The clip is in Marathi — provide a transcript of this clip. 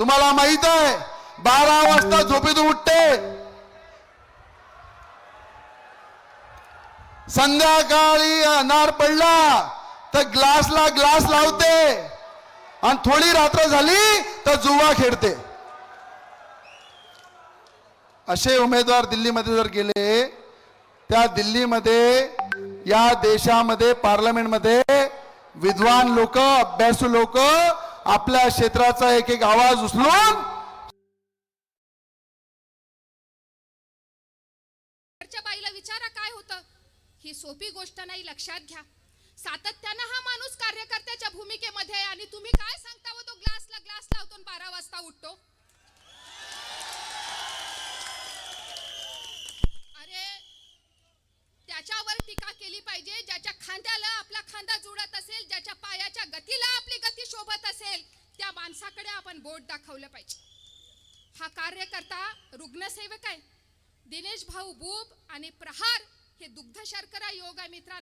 तुम्हाला माहीत आहे बारा वाजता झोपेतून उठते. संध्याकाळी अनार पडला तर ग्लासला ग्लास लावते. आणि थोडी रात्र झाली तर जुवा खेळते. असे उमेदवार दिल्लीमध्ये जर गेले त्या दिल्लीमध्ये या देशामध्ये पार्लमेंटमध्ये विद्वान लोक अभ्यासू लोक आपल्या क्षेत्राचा एक एक आवाज उचलून बाईला विचारा काय होतं. ही सोपी गोष्ट नाही लक्षात घ्या. सातत्यानं हा माणूस कार्यकर्त्याच्या भूमिकेमध्ये आहे आणि तुम्ही काय सांगता हो तो ग्लासला ग्लास लावतो बारा वाजता उठतो? अरे त्याच्यावर टीका केली पाहिजे ज्याच्या आपण बोट दाखवलं पाहिजे. हा कार्यकर्ता रुग्णसेवक आहे. दिनेश भाऊ बुब आणि प्रहार हे दुग्ध शर्करा योगा मित्र